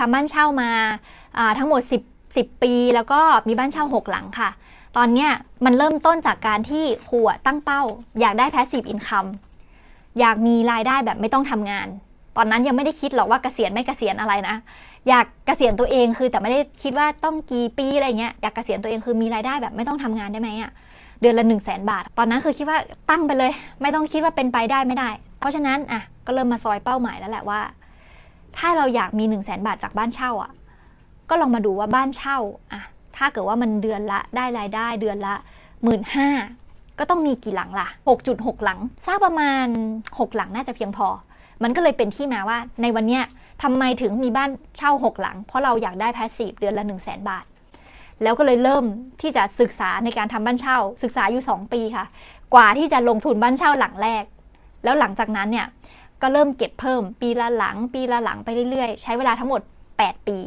ทำบ้านเช่ามาทั้งหมด 10 10 ปี แล้วก็มีบ้านเช่า 6 หลังค่ะ ตอนเนี้ยมันเริ่มต้นจากการที่ครูอะตั้งเป้า อยากได้ passive income อยากมีรายได้แบบไม่ต้องทำงาน ตอนนั้นยังไม่ได้คิดหรอกว่าเกษียณไม่เกษียณอะไรนะ อยากเกษียณตัวเองคือแต่ไม่ได้คิดว่าต้องกี่ปีอะไรเงี้ย อยากเกษียณตัวเองคือมีรายได้แบบไม่ต้องทำงานได้ไหมอะเดือนละ1นึ่งแสนบาท ตอนนั้นคือคิดว่าตั้งไปเลย ไม่ต้องคิดว่าเป็นไปได้ไม่ได้ เพราะฉะนั้นอะก็เริ่มมาซอยเป้าหมายแล้วแหละว่า ถ้าเราอยากมี1นึ่งแสนบาทจากบ้านเช่าอะ ก็ลองมาดูว่าบ้านเช่าอะถ้าเกิดว่ามันเดือนละได้รายได้เดือนละหมื่นห้าก็ต้องมีกี่หลังล่ะ 6.6 หลังสร้างประมาณ 6 หลังน่าจะเพียงพอ มันก็เลยเป็นที่มาว่าในวันเนี้ยทำไมถึงมีบ้านเช่า 6 หลัง เพราะเราอยากได้แพสซีฟเดือนละ1 0 0 0 0แบาท แล้วก็เลยเริ่มที่จะศึกษาในการทำบ้านเช่า ศึกษาอยู่ 2 ปีค่ะ กว่าที่จะลงทุนบ้านเช่าหลังแรก แล้วหลังจากนั้นเนี่ย ก็เริ่มเก็บเพิ่มปีละหลัง ปีละหลังไปเรื่อยๆ ใช้เวลาทั้งหมด 8 ปี